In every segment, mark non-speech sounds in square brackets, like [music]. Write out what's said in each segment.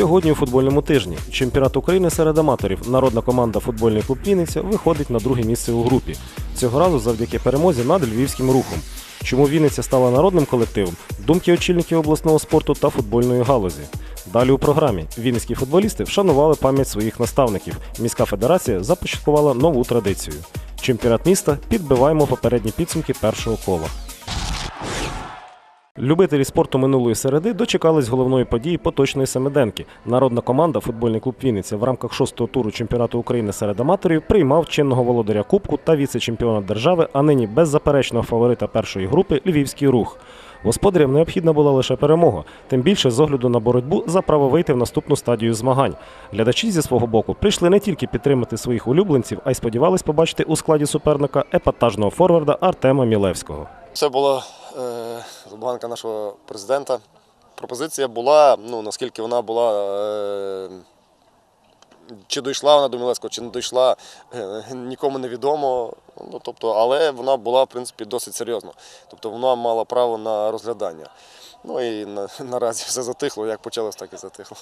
Сьогодні у футбольному тижні чемпіонат України серед аматорів. Народна команда футбольний клуб Вінниця виходить на друге місце у групі. Цього разу завдяки перемозі над львівським рухом. Чому Вінниця стала народним колективом? Думки очільників обласного спорту та футбольної галузі. Далі у програмі Вінницькі футболісти вшанували пам'ять своїх наставників. Міська федерація започаткувала нову традицію. Чемпіонат міста підбиваємо попередні підсумки першого кола. Любителі спорту минулої середи дочекались головної події поточної семиденки. Народна команда футбольний клуб Вінниця в рамках шостого туру чемпіонату України серед аматорів приймав чинного володаря Кубку та віце-чемпіона держави, а нині беззаперечного фаворита першої групи Львівський рух. Господарям необхідна була лише перемога, тим більше з огляду на боротьбу за право вийти в наступну стадію змагань. Глядачі зі свого боку прийшли не тільки підтримати своїх улюбленців, а й сподівались побачити у складі суперника епатажного форварда Артема Мілевського. Це була е, забаганка нашого президента. Пропозиція була, ну наскільки вона була. Е, чи дійшла вона до Мілецького, чи не дійшла, е, нікому не відомо. Ну, тобто, але вона була, в принципі, досить серйозна. Тобто вона мала право на розглядання. Ну і на, [laughs] наразі все затихло, як почалось, так і затихло.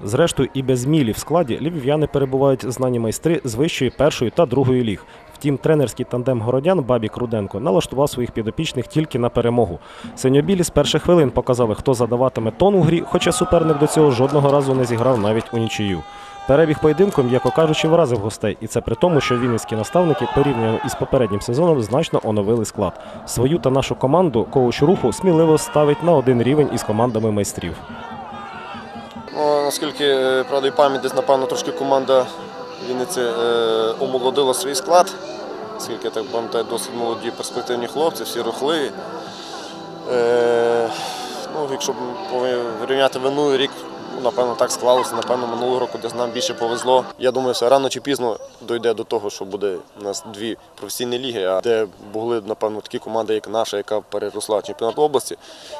Зрештою, і без мілі в складі львів'яни перебувають знані майстри з вищої першої та другої ліг. Втім, тренерський тандем городян Бабік Руденко налаштував своїх підопічних тільки на перемогу. Синьобілі з перших хвилин показали, хто задаватиме тон у грі, хоча суперник до цього жодного разу не зіграв навіть у нічию. Перебіг поєдинку, м'яко кажучи, вразив гостей, і це при тому, що вінницькі наставники порівняно із попереднім сезоном значно оновили склад. Свою та нашу команду коуч руху сміливо ставить на один рівень із командами майстрів. Ну, наскільки е, правда і пам'ять, десь, напевно, трошки команда Вінниці е, омолодила свій склад. Оскільки так пам'ятаю, досить молоді перспективні хлопці, всі рухливі. Е, ну, якщо порівняти минулий рік, напевно, так склалося. Напевно, минулого року десь нам більше повезло. Я думаю, що рано чи пізно дійде до того, що буде у нас дві професійні ліги, а де були, напевно, такі команди, як наша, яка переросла чемпіонат області.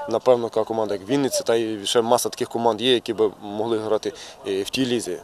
Напевно, така команда, як Вінниця, та і ще маса таких команд є, які б могли грати в тій лізі.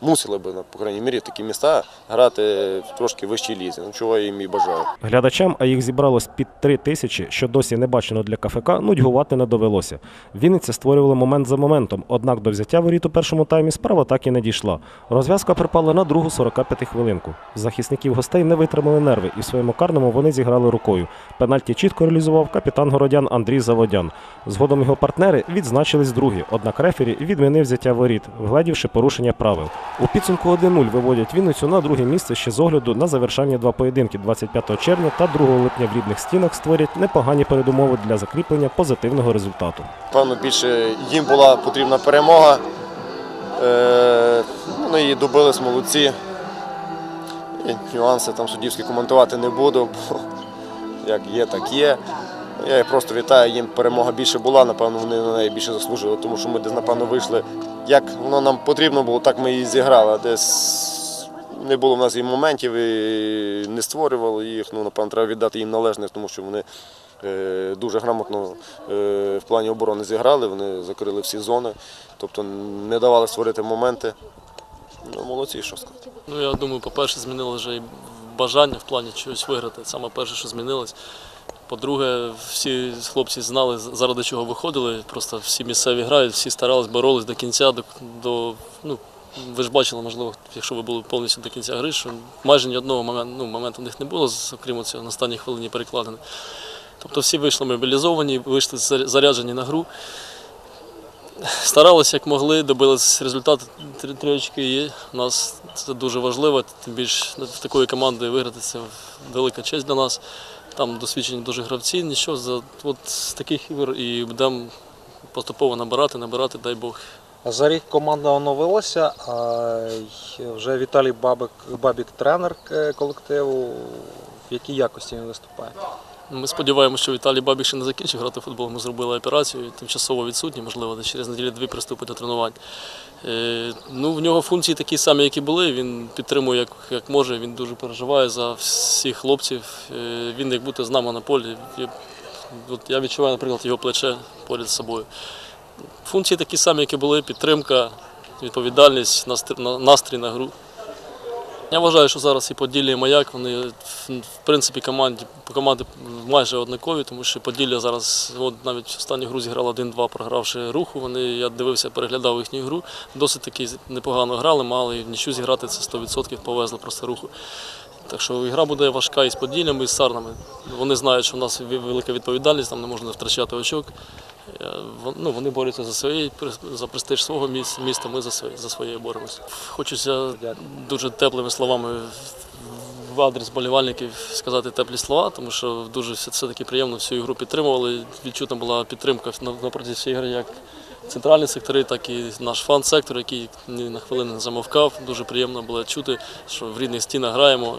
Мусили би, на, по крайній мірі, такі міста грати в трошки вищій лізі. Ну, чого я їм і бажаю. Глядачам, а їх зібралось під три тисячі, що досі не бачено для КФК, нудьгувати не довелося. Вінниця створювала момент за моментом, однак до взяття воріт у першому таймі справа так і не дійшла. Розв'язка припала на другу 45 хвилинку. Захисників гостей не витримали нерви, і в своєму карному вони зіграли рукою. Пенальті чітко реалізував капітан городян Андрій Заводян. Згодом його партнери відзначились другі, однак рефері відмінив взяття воріт, вгледівши порушення правил. У підсумку 1-0 виводять Вінницю на друге місце ще з огляду на завершання два поєдинки 25 червня та 2 липня в рідних стінах створять непогані передумови для закріплення позитивного результату. Певно, більше їм була потрібна перемога. Е, ну, і добились молодці. Нюанси там суддівські коментувати не буду, бо як є, так є. Я просто вітаю, їм перемога більше була, напевно, вони на неї більше заслужили, тому що ми десь, напевно, вийшли. Як воно нам потрібно було, так ми її зіграли. Десь не було в нас і моментів, і не створювали їх. Ну, напевно, треба віддати їм належне, тому що вони е, дуже грамотно е, в плані оборони зіграли, вони закрили всі зони, тобто не давали створити моменти. Ну, молодці, що сказати. Ну, я думаю, по-перше, змінило вже і бажання в плані чогось виграти. Саме перше, що змінилось. По-друге, всі хлопці знали, заради чого виходили. Просто всі місцеві грають, всі старались, боролись до кінця. До, до, ну, ви ж бачили, можливо, якщо ви були повністю до кінця гри, що майже ні одного моменту, ну, моменту в них не було, окрім цього на останній хвилині перекладини. Тобто всі вийшли мобілізовані, вийшли заряджені на гру. Старалися як могли, добились результату. Три, очки є. У нас це дуже важливо. Тим більше в такої команди виграти це велика честь для нас. Там досвідчені дуже гравці. Нічого за от з таких ігор і будемо поступово набирати, набирати, дай Бог. За рік команда оновилася, а вже Віталій Бабик, Бабік тренер е, колективу. В якій якості він виступає? Ми сподіваємося, що Віталій Бабік ще не закінчив грати в футбол. Ми зробили операцію, тимчасово відсутній, можливо, десь через неділю-дві приступить до тренувань. Е, ну, в нього функції такі самі, як і були. Він підтримує як, як може, він дуже переживає за всіх хлопців. Е, він як бути з нами на полі. Я, відчуваю, наприклад, його плече поряд з собою. Функції такі самі, як і були, підтримка, відповідальність, настрій на гру. Я вважаю, що зараз і Поділля, і Маяк, вони в- принципі команді, по команді майже однакові, тому що Поділля зараз, от навіть в останню гру зіграла 1-2, програвши руху. Вони, я дивився, переглядав їхню гру. Досить таки непогано грали, мали нічого зіграти це 100% повезли просто руху. Так що гра буде важка і з Поділлям, і з Сарнами. Вони знають, що в нас велика відповідальність, там не можна втрачати очок. Е, Ну, вони борються за свої за престиж свого міс- міста. Ми за своє за своє боремося. Хочеться дуже теплими словами в адрес болівальників сказати теплі слова, тому що дуже все, все таки приємно всю ігру підтримували. Відчутна була підтримка на протязі всієї гри, як центральні сектори, так і наш фан-сектор, який на хвилину не замовкав. Дуже приємно було чути, що в рідних стінах граємо.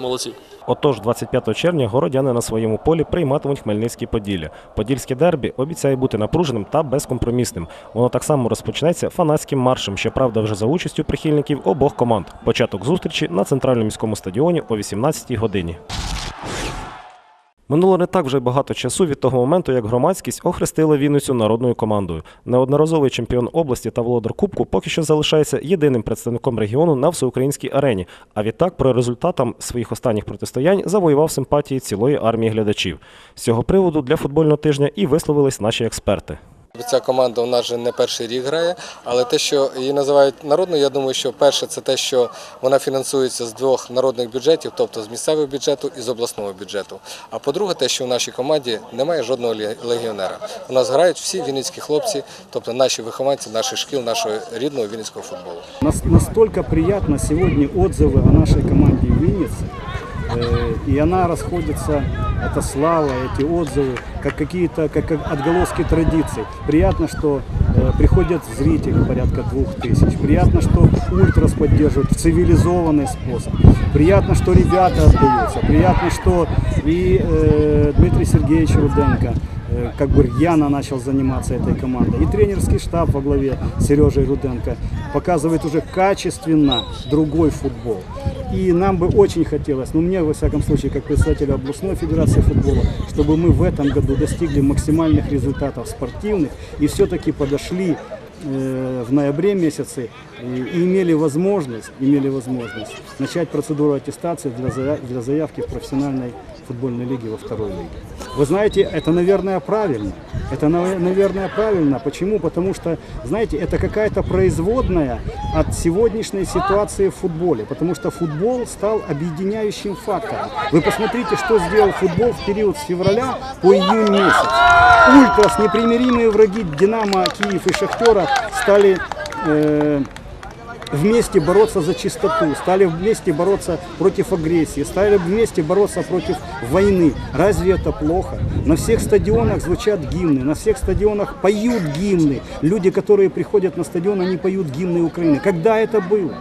Молодці. Отож, 25 червня городяни на своєму полі прийматимуть Хмельницький Поділля. Подільське дербі обіцяє бути напруженим та безкомпромісним. Воно так само розпочнеться фанатським маршем, щоправда, вже за участю прихильників обох команд. Початок зустрічі на центральному міському стадіоні о 18-й годині. Минуло не так вже багато часу від того моменту, як громадськість охрестила Вінницю народною командою. Неодноразовий чемпіон області та володар Кубку поки що залишається єдиним представником регіону на всеукраїнській арені. А відтак, про результатам своїх останніх протистоянь завоював симпатії цілої армії глядачів. З цього приводу для футбольного тижня і висловились наші експерти. Ця команда у нас вже не перший рік грає, але те, що її називають народною, я думаю, що перше це те, що вона фінансується з двох народних бюджетів, тобто з місцевого бюджету і з обласного бюджету. А по-друге, те, що в нашій команді немає жодного ле- легіонера. У нас грають всі вінницькі хлопці, тобто наші вихованці наших шкіл, нашого рідного вінницького футболу. Нас- Настолько приятно сегодня отзывы о нашей команде в Виннице. Э, И она расходится, эта слава, эти отзывы, как какие-то как как отголоски традиций. Приятно, что э, приходят зрители порядка двух тысяч. Приятно, что ультрас поддерживают в цивилизованный способ. Приятно, что ребята отдаются. Приятно, что и э, Дмитрий Сергеевич Руденко э, как бы рьяно начал заниматься этой командой. И тренерский штаб во главе с Сережей Руденко показывает уже качественно другой футбол. И нам бы очень хотелось, ну мне во всяком случае, как председателя областной федерации футбола, чтобы мы в этом году достигли максимальных результатов спортивных и все-таки подошли э, в ноябре месяце и, имели возможность, имели возможность начать процедуру аттестации для заявки в профессиональной футбольной лиге во второй лиге. Вы знаете, это, наверное, правильно. Это, нав- наверное, правильно. Почему? Потому что, знаете, это какая-то производная от сегодняшней ситуации в футболе. Потому что футбол стал объединяющим фактором. Вы посмотрите, что сделал футбол в период с февраля по июнь месяц. Ультрас, непримиримые враги Динамо, Киев и Шахтера стали э, вместе бороться за чистоту, стали вместе бороться против агрессии, стали вместе бороться против войны. Разве это плохо? На всех стадионах звучат гимны, на всех стадионах поют гимны. Люди, которые приходят на стадион, они поют гимны Украины. Когда это было?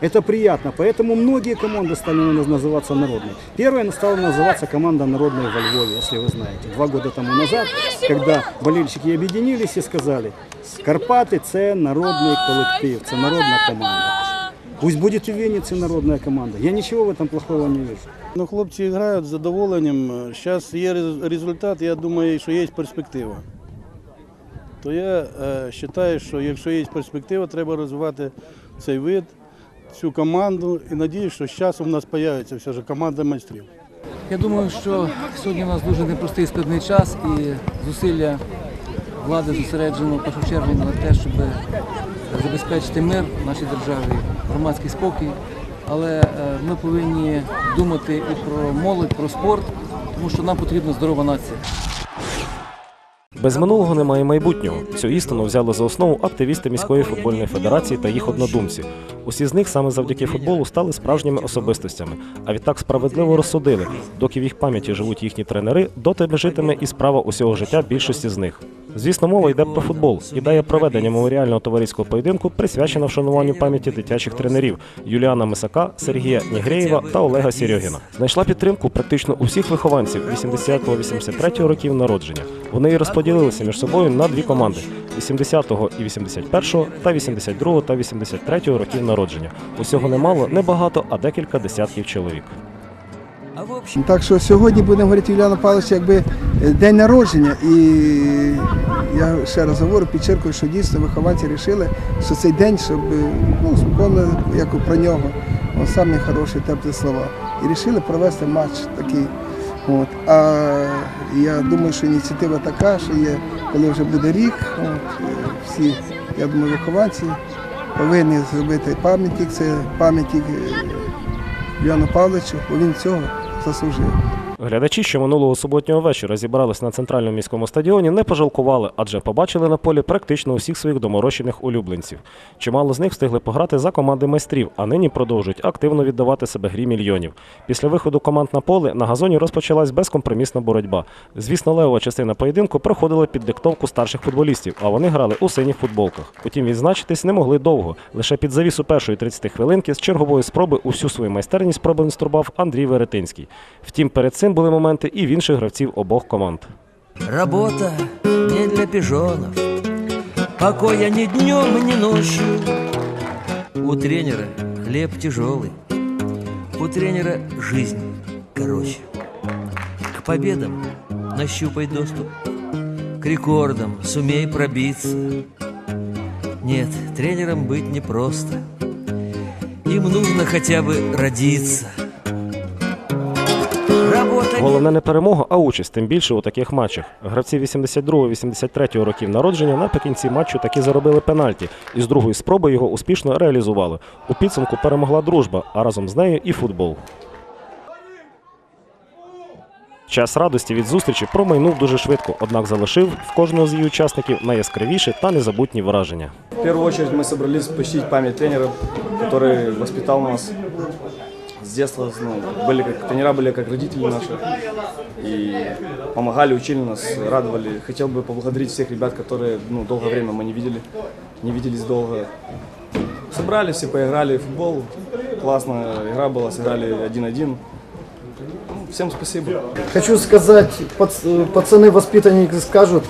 Это приятно, поэтому многие команды стали наз- называться народной. Первая стала называться команда народная во Львове, если вы знаете. Два года тому назад, когда болельщики объединились и сказали, Карпаты – це народний колектив, це народна команда. Пусть будет и в Вінниці народная команда. Я ничего в этом плохого не вижу. Ну, хлопці грають з задоволенням. Зараз є результат, я думаю, що є перспектива. То я е, вважаю, що якщо є перспектива, треба розвивати цей вид, цю команду. І надіюсь, що з часом у нас з'явиться все ж команда майстрів. Я думаю, що сьогодні у нас дуже непростий складний час і зусилля влади зосереджено в першу чергу на те, щоб забезпечити мир в нашій державі, громадський спокій. Але е, ми повинні думати і про молодь, про спорт, тому що нам потрібна здорова нація. Без минулого немає майбутнього. Цю істину взяли за основу активісти міської футбольної федерації та їх однодумці. Усі з них саме завдяки футболу стали справжніми особистостями. А відтак справедливо розсудили, доки в їх пам'яті живуть їхні тренери, доти житиме і справа усього життя більшості з них. Звісно, мова йде про футбол. Ідея проведення меморіального товариського поєдинку присвячена вшануванню пам'яті дитячих тренерів Юліана Мисака, Сергія Нігреєва та Олега Серьогіна. Знайшла підтримку практично у всіх вихованців 80-83 років народження. Вони і розподілилися між собою на дві команди: 80-го і 81-го та 82-го та 83-го років народження. Усього немало, не багато, а декілька десятків чоловік. Так що сьогодні будемо говорити Юліана Павловича якби е, день народження і я ще раз говорю, підчеркую, що дійсно вихованці вирішили, що цей день, щоб е, ну, спомнили як про нього, о, самі хороші теплі слова. І вирішили провести матч такий. От. А я думаю, що ініціатива така, що є, коли вже буде рік, от, е, всі, я думаю, вихованці повинні зробити пам'ятник, це пам'ятник Яну Павловичу, бо він цього da sujeira. Глядачі, що минулого суботнього вечора зібрались на центральному міському стадіоні, не пожалкували, адже побачили на полі практично усіх своїх доморощених улюбленців. Чимало з них встигли пограти за команди майстрів, а нині продовжують активно віддавати себе грі мільйонів. Після виходу команд на поле на газоні розпочалась безкомпромісна боротьба. Звісно, левова частина поєдинку проходила під диктовку старших футболістів, а вони грали у синіх футболках. Утім, відзначитись не могли довго. Лише під завісу першої 30 хвилинки з чергової спроби усю свою майстерність продемонстрував Андрій Веретинський. Втім, перед цим були моменти і в інших гравців обох команд. Работа не для пижонов Покоя ни днем, ни ночью У тренера хлеб тяжелый У тренера жизнь короче К победам нащупай доступ К рекордам сумей пробиться Нет, тренером быть непросто Им нужно хотя бы родиться Работа не Головне не перемога, а участь, тим більше у таких матчах. Гравці 82-83 років народження наприкінці матчу таки заробили пенальті, і з другої спроби його успішно реалізували. У підсумку перемогла дружба, а разом з нею і футбол. Час радості від зустрічі промайнув дуже швидко, однак залишив в кожного з її учасників найяскравіші та незабутні враження. В первую очередь мы собрались почтить память тренера, который воспитал нас с детства. Ну, были как, тренера были как родители наши. И помогали, учили нас, радовали. Хотел бы поблагодарить всех ребят, которые ну, долгое время мы не видели, не виделись долго. Собрались и поиграли в футбол. Классная игра была, сыграли 1-1. Ну, Всем спасибо. Хочу сказать, пац- пацаны, воспитанники скажут,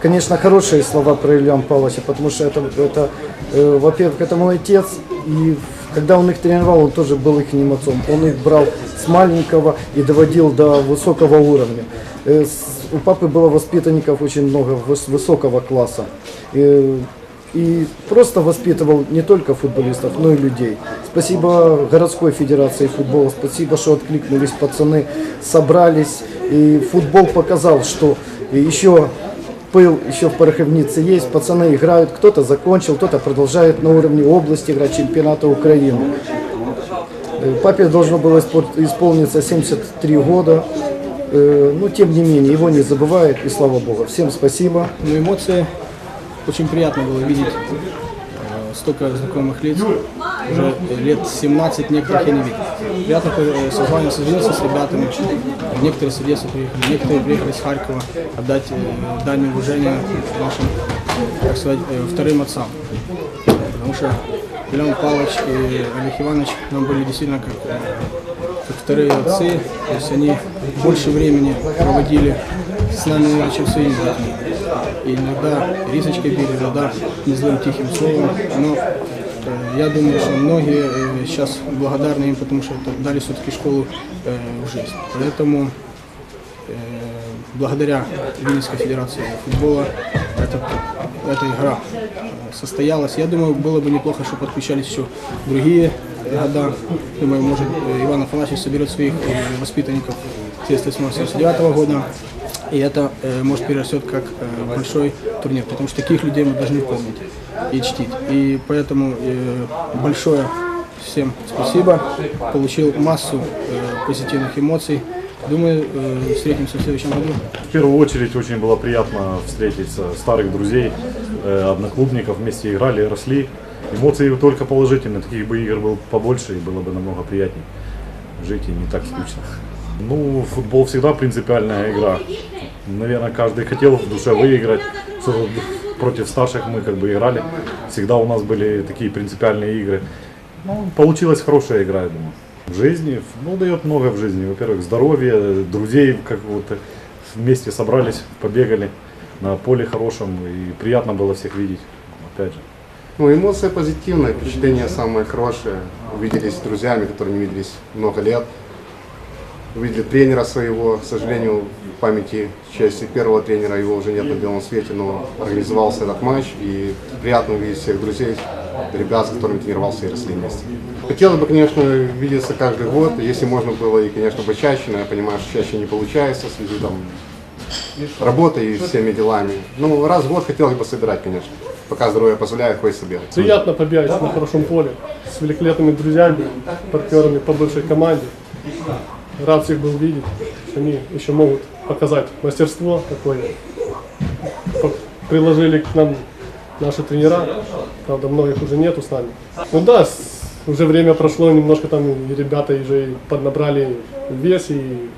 конечно, хорошие слова про Илью Павловича, потому что это, это э, во-первых, это мой отец, и когда он их тренировал, он тоже был их отцом. Он их брал с маленького и доводил до высокого уровня. Э, У папы было воспитанников очень много выс- высокого класса. Э, И просто воспитывал не только футболистов, но и людей. Спасибо городской федерации футбола, спасибо, что откликнулись пацаны, собрались. И футбол показал, что еще пыл еще в пороховнице есть, пацаны играют, кто-то закончил, кто-то продолжает на уровне области играть чемпионата Украины. Э, Папе должно было испол- исполниться 73 года, Э, но тем не менее его не забывают, и слава богу. Всем спасибо. Ну, эмоции. Очень приятно было видеть э, столько знакомых лиц. Уже лет 17 некоторых я не видел. Приятно э, созвание созвониться с ребятами. Некоторые с Одессы приехали, некоторые приехали с Харькова отдать э, дань уважения нашим, так сказать, э, вторым отцам. Потому что Леон Павлович и Олег Иванович нам были действительно как, как вторые отцы. То есть они больше времени проводили с нами, наверное, чем своими детьми. И иногда рисочкой били, иногда не злым тихим словом. Но э, я думаю, что многие э, сейчас благодарны им, потому что это дали все-таки школу э, в жизнь. Поэтому э, благодаря Винницкой Федерации футбола эта, эта игра э, состоялась. Я думаю, было бы неплохо, чтобы подключались еще другие года. Думаю, может, э, Иван Афанасьевич соберет своих э, воспитанников 1979 года. И это э, может перерастет как э, большой турнир, потому что таких людей мы должны помнить и чтить. И поэтому э, большое всем спасибо. Получил массу э, позитивных эмоций. Думаю, э, встретимся в следующем году. В первую очередь очень было приятно встретить со- старых друзей, э, одноклубников, вместе играли, росли. Эмоции только положительные, таких бы игр было побольше и было бы намного приятнее жить и не так скучно. Ну, футбол всегда принципиальная игра. Наверное, каждый хотел в душе выиграть. Против старших мы как бы играли. Всегда у нас были такие принципиальные игры. Ну, получилась хорошая игра, я думаю. В жизни, ну, дает много в жизни. Во-первых, здоровье, друзей, как вот э, вместе собрались, побегали на поле хорошем. И приятно было всех видеть, опять же. Ну, эмоция позитивная, впечатление самое хорошее. Увиделись с друзьями, которые не виделись много лет. Увидели тренера своего. К сожалению, в памяти части первого тренера его уже нет на белом свете, но организовался этот матч. И приятно увидеть всех друзей, ребят, с которыми тренировался и росли вместе. Хотелось бы, конечно, видеться каждый год, если можно было и, конечно, почаще, но я понимаю, что чаще не получается в связи там, работой и всеми делами. Ну, раз в год хотелось бы собирать, конечно. Пока здоровье позволяет, хоть собирать. Приятно побегать на хорошем поле с великолепными друзьями, партнерами по бывшей команде. Рад всех был видеть, что они еще могут показать мастерство такое. Приложили к нам наши тренера, правда многих уже нету с нами. Ну да, уже время прошло, немножко там ребята уже поднабрали вес и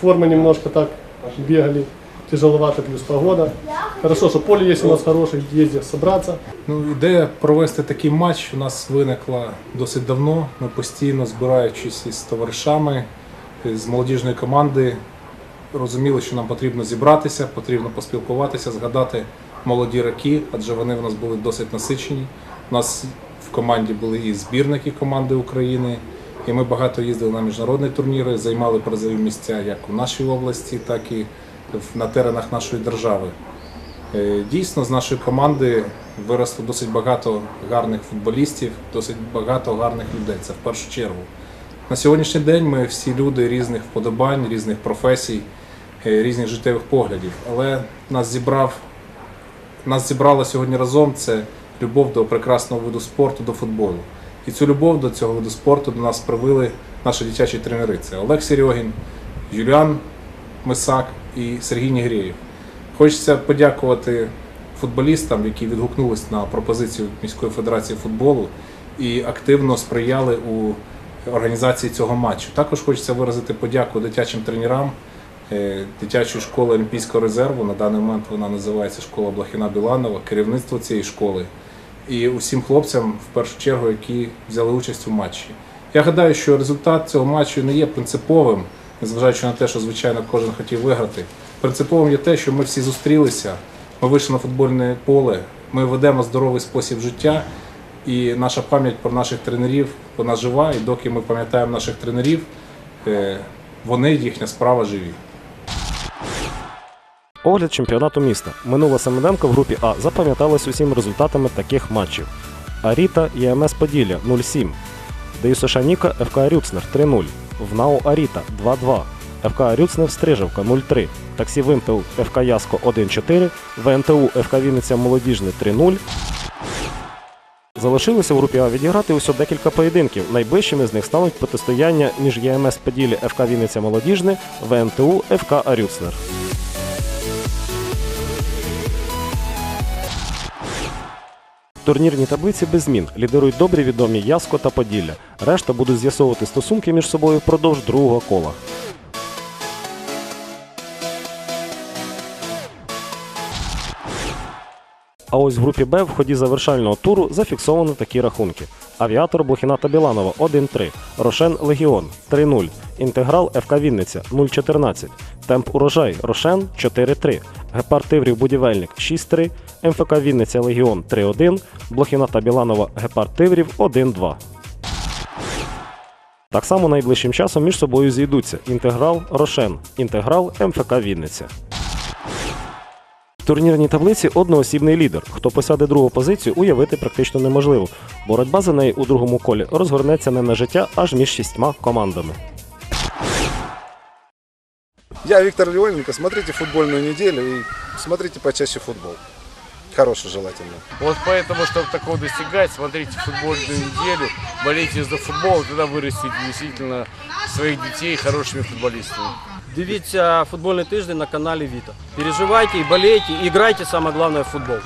формы немножко так бегали. Тяжеловато плюс погода. Хорошо, що поле є у нас хороше, є де собраться. Ну, ідея провести такий матч у нас виникла досить давно. Ми постійно збираючись із товаришами з молодіжної команди, розуміли, що нам потрібно зібратися, потрібно поспілкуватися, згадати молоді роки, адже вони в нас були досить насичені. У нас в команді були і збірники команди України, і ми багато їздили на міжнародні турніри, займали призові місця як у нашій області, так і на теренах нашої держави. Е, Дійсно, з нашої команди виросло досить багато гарних футболістів, досить багато гарних людей. Це в першу чергу. На сьогоднішній день ми всі люди різних вподобань, різних професій, е, різних життєвих поглядів. Але нас зібрав, нас зібрало сьогодні разом це любов до прекрасного виду спорту, до футболу. І цю любов до цього виду спорту до нас привили наші дитячі тренери. Це Олег Серьогін, Юліан Мисак і Сергій Нігрєєв. Хочеться подякувати футболістам, які відгукнулись на пропозицію міської федерації футболу і активно сприяли у організації цього матчу. Також хочеться виразити подяку дитячим тренерам е, дитячої школи Олімпійського резерву. На даний момент вона називається школа Блохіна Біланова, керівництво цієї школи і усім хлопцям, в першу чергу, які взяли участь у матчі. Я гадаю, що результат цього матчу не є принциповим, незважаючи на те, що звичайно кожен хотів виграти. Принциповим є те, що ми всі зустрілися, ми вийшли на футбольне поле, ми ведемо здоровий спосіб життя, і наша пам'ять про наших тренерів вона жива. І доки ми пам'ятаємо наших тренерів, е, вони їхня справа живі. Огляд чемпіонату міста. Минула Семененко в групі А запам'яталась усім результатами таких матчів. Аріта ЄМС Поділля 0-7. ДЮСШ Ніка ФК Рюцнер 3-0. ВНАУ Аріта 2-2. ФК Рюцнер Стрижевка 0-3. Таксі Вимпел ФК Яско 1-4. ВНТУ ФК Вінниця Молодіжний 3-0. Залишилося в групі А відіграти усього декілька поєдинків. Найближчими з них стануть протистояння між ЄМС Поділля ФК Вінниця Молодіжне, ВНТУ ФК Арюцнер. В турнірній таблиці без змін лідирують добрі відомі Яско та Поділля. Решта будуть з'ясовувати стосунки між собою впродовж другого кола. А ось в групі Б в ході завершального туру зафіксовано такі рахунки: Авіатор Блохіна та Біланова 1-3, Рошен Легіон 3-0, Інтеграл ФК Вінниця 0-14, Темп Урожай Рошен 4-3, Гепард Тиврів Будівельник 6-3, МФК Вінниця Легіон 3-1, Блохіна та Біланова Гепард Тиврів 1-2. Так само найближчим часом між собою зійдуться Інтеграл Рошен, Інтеграл МФК Вінниця. В турнірній таблиці одноосібний лідер. Хто посяде другу позицію, уявити практично неможливо. Боротьба за неї у другому колі розгорнеться не на життя аж між шістьма командами. Я Виктор Леоненко. Смотрите футбольную неделю и смотрите почаще футбол. Хороший желательно. Вот поэтому, чтобы такого достигать, смотрите футбольную неделю, болейте за футбол, тогда вырастите действительно своих детей хорошими футболистами. Дивіться футбольний тиждень на каналі Віта. Переживайте болейте, і грайте, саме головне в футбол.